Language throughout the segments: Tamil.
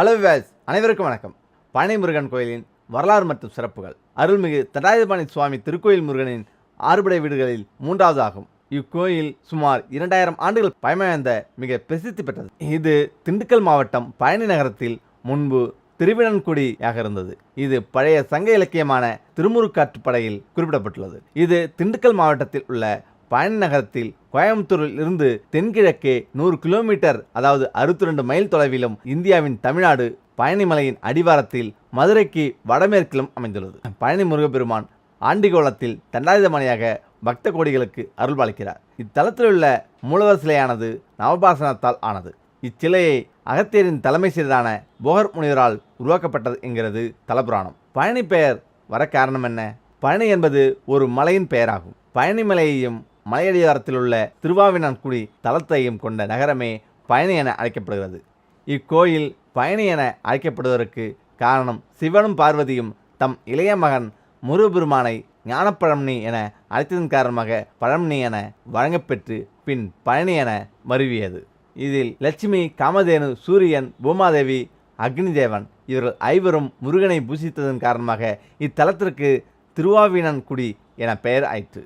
ஹலோ விவாஸ் அனைவருக்கும் வணக்கம். பழனி முருகன் கோயிலின் வரலாறு மற்றும் சிறப்புகள். அருள்மிகு தண்டாயுதபாணி சுவாமி திருக்கோயில் முருகனின் ஆறுபடை வீடுகளில் மூன்றாவது ஆகும் இக்கோயில் சுமார் இரண்டாயிரம் ஆண்டுகள் பழமையாந்த மிக பிரசித்தி பெற்றது. இது திண்டுக்கல் மாவட்டம் பழனி நகரத்தில் முன்பு திருவிடன்குடியாக இருந்தது. இது பழைய சங்க இலக்கியமான திருமுருக்காற்றுப்படையில் குறிப்பிடப்பட்டுள்ளது. இது திண்டுக்கல் மாவட்டத்தில் உள்ள பழனி நகரத்தில் கோயம்புத்தூரில் இருந்து தென்கிழக்கே நூறு கிலோமீட்டர் அதாவது அறுபத்தி ரெண்டு மைல் தொலைவிலும் இந்தியாவின் தமிழ்நாடு பழனிமலையின் அடிவாரத்தில் மதுரைக்கு வடமேற்கிலும் அமைந்துள்ளது. பழனி முருகப்பெருமான் ஆண்டிகோலத்தில் தண்டாயுதமணியாக பக்த கோடிகளுக்கு அருள்பாலிக்கிறார். இத்தலத்தில் உள்ள மூலவர் சிலையானது நவபாசனத்தால் ஆனது. இச்சிலையை அகத்தியரின் தலைமை சீடரான போகர் முனிவரால் உருவாக்கப்பட்டது என்கிறது தலபுராணம். பழனி பெயர் வர காரணம் என்ன? பழனி என்பது ஒரு மலையின் பெயராகும். பழனி மலையையும் மலையடிவாரத்தில் உள்ள திருவாவினன்குடி தலத்தையும் கொண்ட நகரமே பழனி என அழைக்கப்படுகிறது. இக்கோயில் பழனி என அழைக்கப்படுவதற்கு காரணம் சிவனும் பார்வதியும் தம் இளைய மகன் முருகபெருமானை ஞானப்பழம்னி என அழைத்ததன் காரணமாக பழம்னி என வழங்கப்பெற்று பின் பழனி என மருவியது இதில் லட்சுமி காமதேனு சூரியன் பூமாதேவி அக்னிதேவன் இவர்கள் ஐவரும் முருகனை பூசித்ததன் காரணமாக இத்தலத்திற்கு திருவாவினன்குடி என பெயர் ஆயிற்று.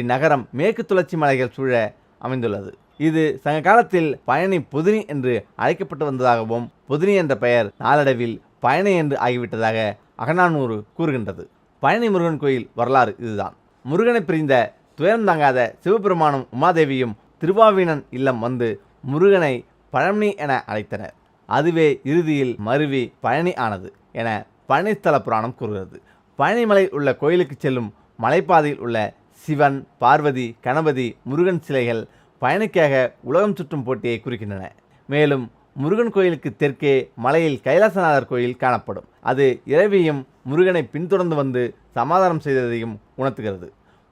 இந்நகரம் மேற்கு தொடர்ச்சி மலைகள் சூழ அமைந்துள்ளது. இது சங்க காலத்தில் பழனி புதினி என்று அழைக்கப்பட்டு வந்ததாகவும் புதினி என்ற பெயர் நாளடைவில் பழனி என்று ஆகிவிட்டதாக அகநானூறு கூறுகின்றது. பழனி முருகன் கோயில் வரலாறு இதுதான். முருகனை பிரிந்த துயரம் தாங்காத சிவபெருமானும் உமாதேவியும் திருவாவினன் இல்லம் வந்து முருகனை பழனி என அழைத்தனர். அதுவே இறுதியில் மருவி பழனி ஆனது என பழனிஸ்தல புராணம் கூறுகிறது. பழனிமலையில் உள்ள கோயிலுக்கு செல்லும் மலைப்பாதையில் உள்ள சிவன் பார்வதி கணபதி முருகன் சிலைகள் பயணிக்காக உலகம் சுற்றும் போட்டியை குறிக்கின்றன. மேலும் முருகன் கோயிலுக்கு தெற்கே மலையில் கைலாசநாதர் கோயில் காணப்படும். அது இரவியும் முருகனை பின்தொடர்ந்து வந்து சமாதானம் செய்ததையும் உணர்த்துகிறது.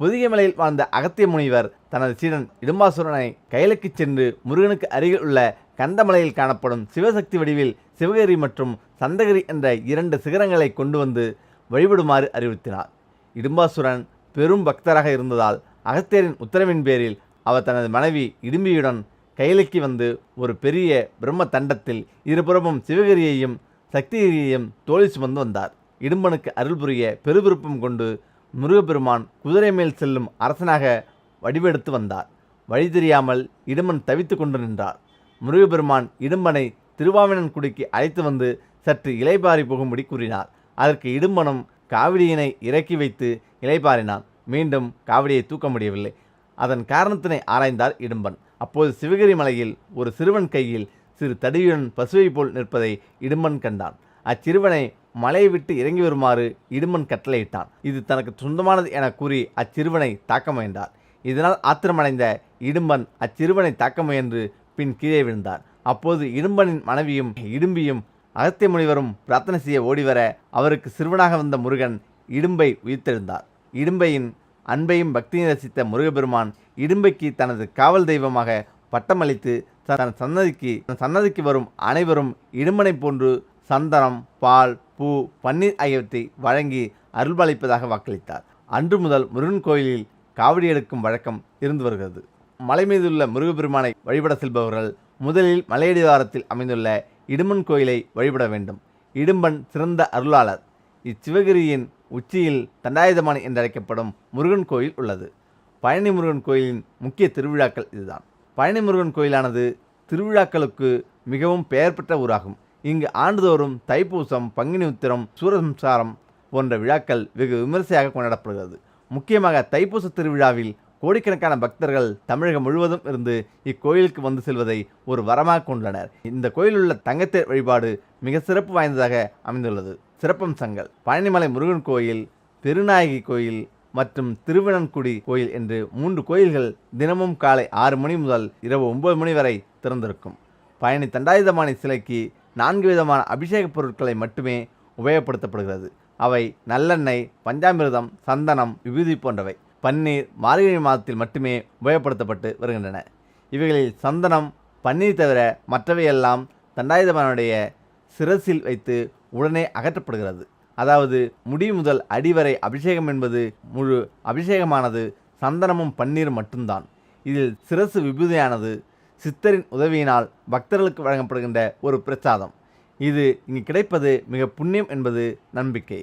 புதிய மலையில் வாழ்ந்த அகத்திய முனிவர் தனது சீடன் இடும்பாசுரனை கையிலுக்கு சென்று முருகனுக்கு அருகில் உள்ள கந்தமலையில் காணப்படும் சிவசக்தி வடிவில் சிவகிரி மற்றும் சந்தகிரி என்ற இரண்டு சிகரங்களை கொண்டு வந்து வழிபடுமாறு அறிவுறுத்தினார். இடும்பாசுரன் பெரும் பக்தராக இருந்ததால் அகத்தியரின் உத்தரவின் பேரில் அவர் தனது மனைவி இடும்பியுடன் கையிலுக்கு வந்து ஒரு பெரிய பிரம்ம தண்டத்தில் இருபுறமும் சிவகிரியையும் சக்திகிரியையும் தோழி சுமந்து வந்தார். இடும்பனுக்கு அருள் புரிய பெருவிருப்பம் கொண்டு முருகப்பெருமான் குதிரை மேல் செல்லும் அரசனாக வடிவெடுத்து வந்தார். வழி தெரியாமல் இடுமன் தவித்து கொண்டு நின்றார். முருகப்பெருமான் இடும்பனை திருவாவினன்குடிக்கு அழைத்து வந்து சற்று இலைபாரி போகும்படி கூறினார். அதற்கு இடும்பனும் காவடியினை இறக்கி வைத்து இலைபாரினான் மீண்டும் காவடியை தூக்க முடியவில்லை. அதன் காரணத்தினை ஆராய்ந்தார் இடும்பன். அப்போது சிவகிரி மலையில் ஒரு சிறுவன் கையில் சிறு தடியுடன் பசுவை போல் நிற்பதை இடும்பன் கண்டான். அச்சிறுவனை மலையை விட்டு இறங்கி வருமாறு இடும்பன் கட்டளையிட்டான். இது தனக்கு சொந்தமானது என கூறி அச்சிறுவனை தாக்க முயன்றார். இதனால் ஆத்திரமடைந்த இடும்பன் அச்சிறுவனை தாக்க முயன்று பின் கீழே விழுந்தார். அப்போது இடும்பனின் மனைவியும் இடும்பியும் அகத்திய முனிவரும் பிரார்த்தனை செய்ய ஓடிவர அவருக்கு சிறுவனாக வந்த முருகன் இடும்பை உயிர்த்தெழுந்தார். இடும்பையின் அன்பையும் பக்தியும் ரசித்த முருகப்பெருமான் இடும்பைக்கு தனது காவல் தெய்வமாக பட்டமளித்து தன் சன்னதிக்கு தன் சன்னதிக்கு வரும் அனைவரும் இடும்பனை போன்று சந்தனம் பால் பூ பன்னீர் ஆகியவற்றை வழங்கி அருள்பாலிப்பதாக வாக்களித்தார். அன்று முதல் முருகன் கோயிலில் காவடி எடுக்கும் வழக்கம் இருந்து வருகிறது. மலை மீதுள்ள முருகப்பெருமானை வழிபட செல்பவர்கள் முதலில் மலையடிவாரத்தில் அமைந்துள்ள இடுமன் கோயிலை வழிபட வேண்டும். இடும்பன் சிறந்த அருளாளர். இச்சிவகிரியின் உச்சியில் தண்டாயுதமானி என்றழைக்கப்படும் முருகன் கோயில் உள்ளது. பழனி முருகன் கோயிலின் முக்கிய திருவிழாக்கள் இதுதான். பழனி முருகன் கோயிலானது திருவிழாக்களுக்கு மிகவும் பெயர் பெற்ற ஊராகும். இங்கு ஆண்டுதோறும் தைப்பூசம் பங்குனி உத்திரம் சூரசம்சாரம் போன்ற விழாக்கள் வெகு விமரிசையாக கொண்டாடப்படுகிறது. முக்கியமாக தைப்பூச திருவிழாவில் கோடிக்கணக்கான பக்தர்கள் தமிழகம் முழுவதும் இருந்து இக்கோயிலுக்கு வந்து செல்வதை ஒரு வரமாக கொண்டனர். இந்த கோயிலில் உள்ள தங்கத்தேர் வழிபாடு மிக சிறப்பு வாய்ந்ததாக அமைந்துள்ளது. சிறப்பம்சங்கள் பழனிமலை முருகன் கோயில் பெருநாயகி கோயில் மற்றும் திருவினன்குடி கோயில் என்று மூன்று கோயில்கள் தினமும் காலை ஆறு மணி முதல் இரவு ஒன்பது மணி வரை திறந்திருக்கும். பழனி தண்டாயுதபாணி சிலைக்கு நான்கு விதமான அபிஷேகப் பொருட்களை மட்டுமே உபயோகப்படுத்தப்படுகிறது. அவை நல்லெண்ணெய் பஞ்சாமிர்தம் சந்தனம் விபூதி போன்றவை. பன்னீர் மார்கழி மாதத்தில் மட்டுமே உபயோகப்படுத்தப்பட்டு வருகின்றன. இவைகளில் சந்தனம் பன்னீர் தவிர மற்றவையெல்லாம் தண்டாயுதபானுடைய சிரசில் வைத்து உடனே அகற்றப்படுகிறது. அதாவது முடி முதல் அடிவரை அபிஷேகம் என்பது முழு அபிஷேகமானது சந்தனமும் பன்னீர் மட்டும்தான். இதில் சிரசு விபூதியானது சித்தரின் உதவியினால் பக்தர்களுக்கு வழங்கப்படுகின்ற ஒரு பிரசாதம். இது இங்கு கிடைப்பது மிக புண்ணியம் என்பது நம்பிக்கை.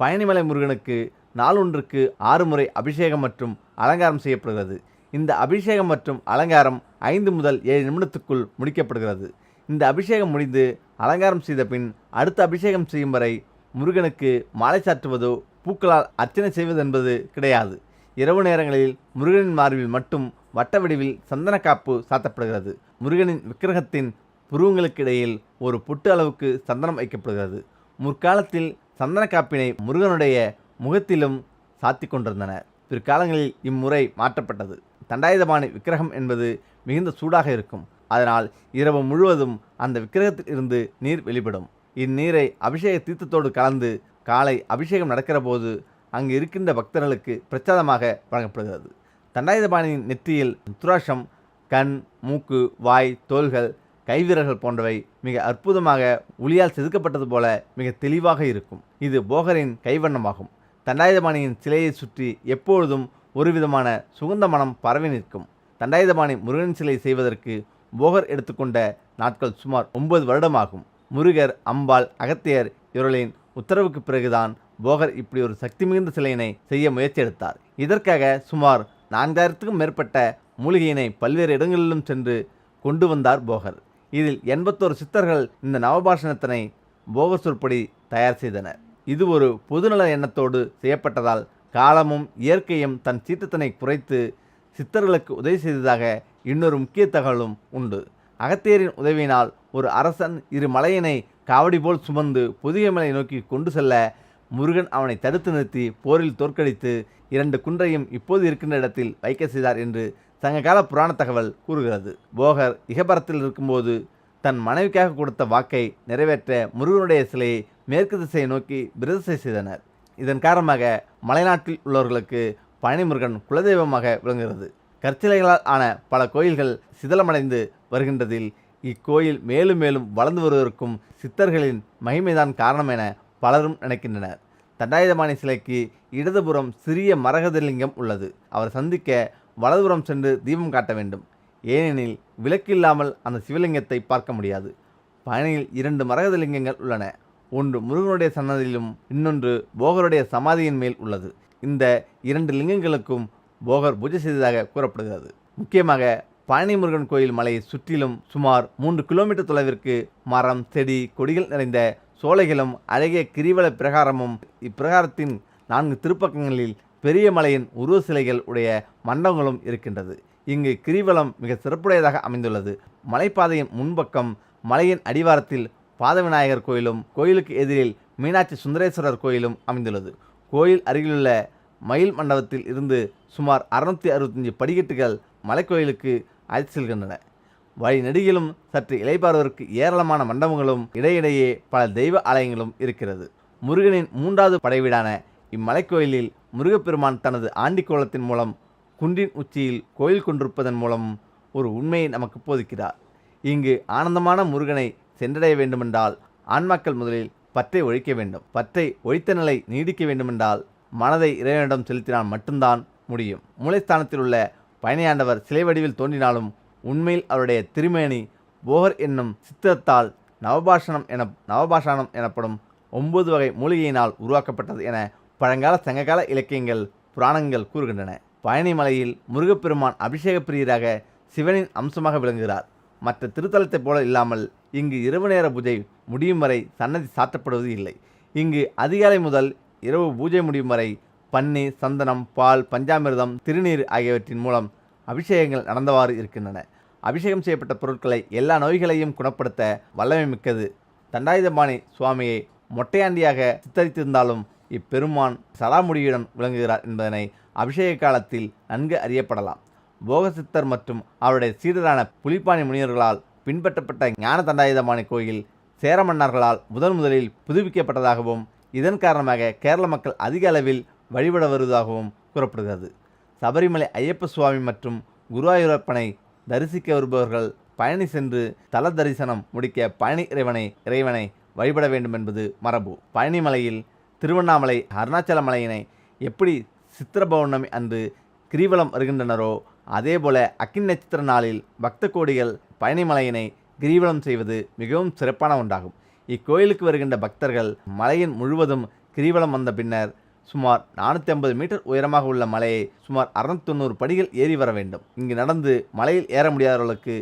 பழனிமலை முருகனுக்கு நாளொன்றுக்கு ஆறு முறை அபிஷேகம் மற்றும் அலங்காரம் செய்யப்படுகிறது. இந்த அபிஷேகம் மற்றும் அலங்காரம் ஐந்து முதல் ஏழு நிமிடத்துக்குள் முடிக்கப்படுகிறது. இந்த அபிஷேகம் முடிந்து அலங்காரம் செய்த பின் அடுத்த அபிஷேகம் செய்யும் வரை முருகனுக்கு மாலை சாற்றுவதோ பூக்களால் அர்ச்சனை செய்வது என்பது கிடையாது. இரவு நேரங்களில் முருகனின் மார்பில் மட்டும் வட்ட வடிவில் சந்தன காப்பு சாத்தப்படுகிறது. முருகனின் விக்கிரகத்தின் புருவங்களுக்கு இடையில் ஒரு பொட்டு அளவுக்கு சந்தனம் வைக்கப்படுகிறது. முற்காலத்தில் சந்தன காப்பினை முருகனுடைய முகத்திலும் சாத்தி கொண்டிருந்தனர் பிற்காலங்களில் இம்முறை மாற்றப்பட்டது. தண்டாயுதபாணி விக்கிரகம் என்பது மிகுந்த சூடாக இருக்கும். அதனால் இரவு முழுவதும் அந்த விக்கிரகத்தில் இருந்து நீர் வெளிப்படும். இந்நீரை அபிஷேக தீர்த்தத்தோடு கலந்து காலை அபிஷேகம் நடக்கிற போது அங்கு இருக்கின்ற பக்தர்களுக்கு பிரச்சாதமாக வழங்கப்படுகிறது. தண்டாயுதபாணியின் நெற்றியில் துராஷம் கண் மூக்கு வாய் தோள்கள் கைவிரல்கள் போன்றவை மிக அற்புதமாக ஒளியால் செதுக்கப்பட்டது போல மிக தெளிவாக இருக்கும். இது போகரின் கைவண்ணமாகும். தண்டாயுதபாணியின் சிலையை சுற்றி எப்பொழுதும் ஒரு விதமான சுகந்த மனம் பரவி நிற்கும். தண்டாயுதபாணி முருகன் சிலை செய்வதற்கு போகர் எடுத்துக்கொண்ட நாட்கள் சுமார் ஒன்பது வருடமாகும். முருகர் அம்பாள் அகத்தியர் இவர்களின் உத்தரவுக்கு பிறகுதான் போகர் இப்படி ஒரு சக்தி மிகுந்த சிலையினை செய்ய முயற்சி எடுத்தார் இதற்காக சுமார் நான்காயிரத்துக்கும் மேற்பட்ட மூலிகையினை பல்வேறு இடங்களிலும் சென்று கொண்டு வந்தார் போகர். இதில் எண்பத்தோரு சித்தர்கள் இந்த நவபாஷணத்தினை போகர் சொற்படி தயார் செய்தனர். இது ஒரு பொதுநல எண்ணத்தோடு செய்யப்பட்டதால் காலமும் இயற்கையும் தன் சீற்றத்தினை குறைத்து சித்தர்களுக்கு உதவி செய்ததாக இன்னொரு முக்கிய தகவலும் உண்டு. அகத்தியரின் உதவியினால் ஒரு அரசன் இரு மலையினை காவடி போல் சுமந்து புதிய மலை நோக்கி கொண்டு செல்ல முருகன் அவனை தடுத்து நிறுத்தி போரில் தோற்கடித்து இரண்டு குன்றையும் இப்போது இருக்கின்ற இடத்தில் வைக்க செய்தார் என்று சங்ககால புராண தகவல் கூறுகிறது. போகர் இகபரத்தில் இருக்கும்போது தன் மனைவிக்காக கொடுத்த வாக்கை நிறைவேற்ற முருகனுடைய சிலையை மேற்கு திசையை நோக்கி பிரதிசை செய்தனர். இதன் காரணமாக மலைநாட்டில் உள்ளவர்களுக்கு பழனிமுருகன் குலதெய்வமாக விளங்குகிறது. கற்சிலைகளால் ஆன பல கோயில்கள் சிதலமடைந்து வருகின்றதில் இக்கோயில் மேலும் மேலும் வளர்ந்து வருவதற்கும் சித்தர்களின் மகிமைதான் காரணம் என பலரும் நினைக்கின்றனர். தண்டாயுதபாணி சிலைக்கு இடதுபுறம் சிறிய மரகதலிங்கம் உள்ளது. அவர் சந்திக்க வலதுபுறம் சென்று தீபம் காட்ட வேண்டும். ஏனெனில் விளக்கில்லாமல் அந்த சிவலிங்கத்தை பார்க்க முடியாது. பழனியில் இரண்டு மரகதலிங்கங்கள் உள்ளன. ஒன்று முருகனுடைய சன்னதியிலும் இன்னொன்று போகருடைய சமாதியின் மேல் உள்ளது. இந்த இரண்டு லிங்கங்களுக்கும் போகர் பூஜை செய்ததாக கூறப்படுகிறது. முக்கியமாக பழனி முருகன் கோயில் மலையை சுற்றிலும் சுமார் மூன்று கிலோமீட்டர் தொலைவிற்கு மரம் செடி கொடிகள் நிறைந்த சோலைகளும் அழகிய கிரிவல பிரகாரமும் இப்பிரகாரத்தின் நான்கு திருப்பக்கங்களில் பெரிய மலையின் உருவ சிலைகள் உடைய மண்டபங்களும் இருக்கின்றது. இங்கு கிரிவலம் மிக சிறப்புடையதாக அமைந்துள்ளது. மலைப்பாதையின் முன்பக்கம் மலையின் அடிவாரத்தில் பாதவிநாயகர் கோயிலும் கோயிலுக்கு எதிரில் மீனாட்சி சுந்தரேஸ்வரர் கோயிலும் அமைந்துள்ளது. கோயில் அருகிலுள்ள மயில் மண்டபத்தில் இருந்து சுமார் அறுநூத்தி அறுபத்தஞ்சு படிக்கட்டுகள் மலைக்கோயிலுக்கு அழைத்து செல்கின்றன. வழி நெடுகிலும் சற்று இலைப்பாறுவதற்கு ஏராளமான மண்டபங்களும் இடையிடையே பல தெய்வ ஆலயங்களும் இருக்கிறது. முருகனின் மூன்றாவது படைவீடான இம்மலைக்கோயிலில் முருகப்பெருமான் தனது ஆண்டிக்கோலத்தின் மூலம் குன்றின் உச்சியில் கோயில் கொண்டிருப்பதன் மூலம் ஒரு உண்மையை நமக்கு போதிக்கிறார். இங்கு ஆனந்தமான முருகனை சென்றடைய வேண்டுமென்றால் ஆன்மாக்கள் முதலில் பற்றை ஒழிக்க வேண்டும். பற்றை ஒழித்த நிலை நீடிக்க வேண்டுமென்றால் மனதை இறைவனிடம் செலுத்தினால் மட்டும்தான் முடியும். மூளைஸ்தானத்தில் உள்ள பயணியாண்டவர் சிலை வடிவில் தோன்றினாலும் உண்மையில் அவருடைய திருமேனி போகர் என்னும் சித்திரத்தால் நவபாஷணம் என நவபாஷணம் எனப்படும் ஒன்பது வகை மூலிகையினால் உருவாக்கப்பட்டது என பழங்கால சங்ககால இலக்கியங்கள் புராணங்கள் கூறுகின்றன. பழனிமலையில் முருகப்பெருமான் அபிஷேக பிரியராக சிவனின் அம்சமாக விளங்குகிறார். மற்ற திருத்தலத்தைப் போல இல்லாமல் இங்கு இரவு நேர பூஜை முடியும் வரை சன்னதி சாத்தப்படுவது இல்லை. இங்கு அதிகாலை முதல் இரவு பூஜை முடியும் வரை பன்னீர் சந்தனம் பால் பஞ்சாமிர்தம் திருநீர் ஆகியவற்றின் மூலம் அபிஷேகங்கள் நடந்தவாறு இருக்கின்றன. அபிஷேகம் செய்யப்பட்ட பொருட்களை எல்லா நோய்களையும் குணப்படுத்த வல்லமை மிக்கது. தண்டாயுதபாணி சுவாமியை மொட்டையாண்டியாக சித்தரித்திருந்தாலும் இப்பெருமான் சடாமுடியுடன் விளங்குகிறார் என்பதனை அபிஷேக காலத்தில் நன்கு அறியப்படலாம். போகசித்தர் மற்றும் அவருடைய சீடரான புலிப்பாணி முனிவர்களால் பின்பற்றப்பட்ட ஞான தண்டாயுதபாணி கோயில் சேர மன்னர்களால் முதன் முதலில் புதுப்பிக்கப்பட்டதாகவும் இதன் காரணமாக கேரள மக்கள் அதிக அளவில் வழிபட வருவதாகவும் கூறப்படுகிறது. சபரிமலை ஐயப்ப சுவாமி மற்றும் குருவாயூரப்பனை தரிசிக்க வருபவர்கள் பழனி சென்று தல தரிசனம் முடிக்க பழனி இறைவனை இறைவனை வழிபட வேண்டும் என்பது மரபு. பழனிமலையில் திருவண்ணாமலை அருணாச்சல மலையினை எப்படி சித்திர பௌர்ணமி அன்று கிரிவலம் வருகின்றனரோ அதேபோல அக்கினி நட்சத்திர நாளில் பக்த கோடிகள் பழனிமலையினை கிரிவலம் செய்வது மிகவும் சிறப்பான ஒன்றாகும். இக்கோயிலுக்கு வருகின்ற பக்தர்கள் மலையின் முழுவதும் கிரிவலம் வந்த பின்னர் சுமார் நானூற்றி ஐம்பது மீட்டர் உயரமாக உள்ள மலையை சுமார் அறுநூத்தொண்ணூறு படிகள் ஏறி வர வேண்டும். இங்கு நடந்து மலையில் ஏற முடியாதவர்களுக்கு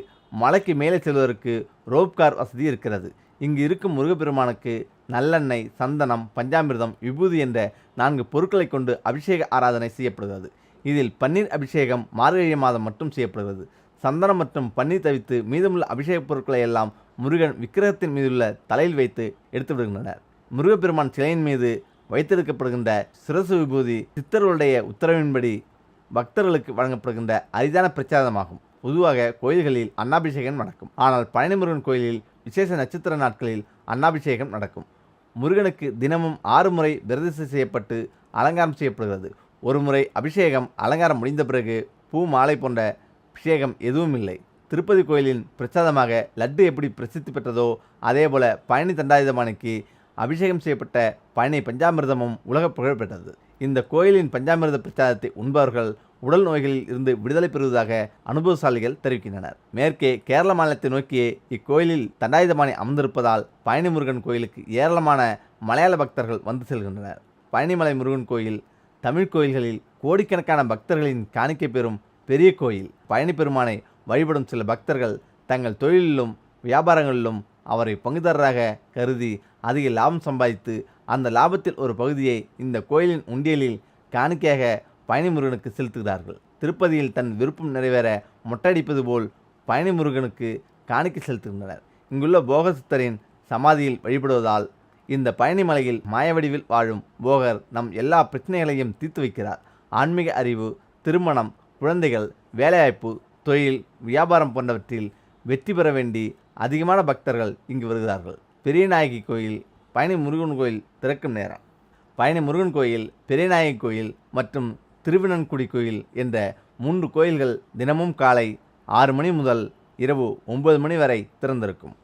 மலைக்கு மேலே செல்வதற்கு ரோப் கார் வசதி இருக்கிறது. இங்கு இருக்கும் முருகப்பெருமானுக்கு நல்லெண்ணெய் சந்தனம் பஞ்சாமிர்தம் விபூதி என்ற நான்கு பொருட்களை கொண்டு அபிஷேக ஆராதனை செய்யப்படுகிறது. இதில் பன்னீர் அபிஷேகம் மார்கழி மாதம் மட்டும் செய்யப்படுகிறது. சந்தனம் மற்றும் பன்னீர் தவித்து மீதமுள்ள அபிஷேகப் பொருட்களை எல்லாம் முருகன் விக்கிரகத்தின் மீதுள்ள தலையில் வைத்து எடுத்து விடுகின்றனர். முருகப்பெருமான் சிலையின் மீது வைத்திருக்கப்படுகின்ற சிரசு விபூதி சித்தர்களுடைய உத்தரவின்படி பக்தர்களுக்கு வழங்கப்படுகின்ற அரிதான பிரச்சாரமாகும் பொதுவாக கோயில்களில் அன்னாபிஷேகம் நடக்கும். ஆனால் பழனிமுருகன் கோயிலில் விசேஷ நட்சத்திர நாட்களில் அன்னாபிஷேகம் நடக்கும். முருகனுக்கு தினமும் ஆறு முறை விரதிசை செய்யப்பட்டு அலங்காரம் செய்யப்படுகிறது. ஒரு முறை அபிஷேகம் அலங்காரம் முடிந்த பிறகு பூ மாலை போன்ற அபிஷேகம் எதுவும் இல்லை. திருப்பதி கோயிலின் பிரசாதமாக லட்டு எப்படி பிரசித்தி பெற்றதோ அதேபோல பழனி தண்டாயுதமானுக்கு அபிஷேகம் செய்யப்பட்ட பழனி பஞ்சாமிர்தமும் உலக புகழ் பெற்றது. இந்த கோயிலின் பஞ்சாமிர்த பிரச்சாரத்தை உண்பவர்கள் உடல் நோய்களில் இருந்து விடுதலை பெறுவதாக அனுபவசாலிகள் தெரிவிக்கின்றனர். மேற்கே கேரள மாநிலத்தை நோக்கியே இக்கோயிலில் தண்டாயுதபாணி அமர்ந்திருப்பதால் பழனி முருகன் கோயிலுக்கு ஏராளமான மலையாள பக்தர்கள் வந்து செல்கின்றனர். பழனிமலை முருகன் கோயில் தமிழ் கோயில்களில் கோடிக்கணக்கான பக்தர்களின் காணிக்கை பெறும் பெரிய கோயில் பழனி பெருமானை வழிபடும் சில பக்தர்கள் தங்கள் தொழிலிலும் வியாபாரங்களிலும் அவரை பங்குதாரராக கருதி அதிக லாபம் சம்பாதித்து அந்த லாபத்தில் ஒரு பகுதியை இந்த கோயிலின் உண்டியலில் காணிக்கையாக பழனி முருகனுக்கு செலுத்துகிறார்கள். திருப்பதியில் தன் விருப்பம் நிறைவேற மொட்டடிப்பது போல் பழனி முருகனுக்கு காணிக்கை செலுத்துகின்றனர். இங்குள்ள போகசித்தரின் சமாதியில் வழிபடுவதால் இந்த பழனி மலையில் மாயவடிவில் வாழும் போகர் நம் எல்லா பிரச்சனைகளையும் தீர்த்து வைக்கிறார். ஆன்மீக அறிவு திருமணம் குழந்தைகள் வேலைவாய்ப்பு தொழில் வியாபாரம் போன்றவற்றில் வெற்றி பெற வேண்டி அதிகமான பக்தர்கள் இங்கு வருகிறார்கள். பெரியநாயகி கோயில் பழனி முருகன் கோயில் திறக்கும் நேரம். பழனி முருகன் கோயில் பெரியநாயகி கோயில் மற்றும் திருவினன்குடி கோயில் என்ற மூன்று கோயில்கள் தினமும் காலை ஆறு மணி முதல் இரவு ஒன்பது மணி வரை திறந்திருக்கும்.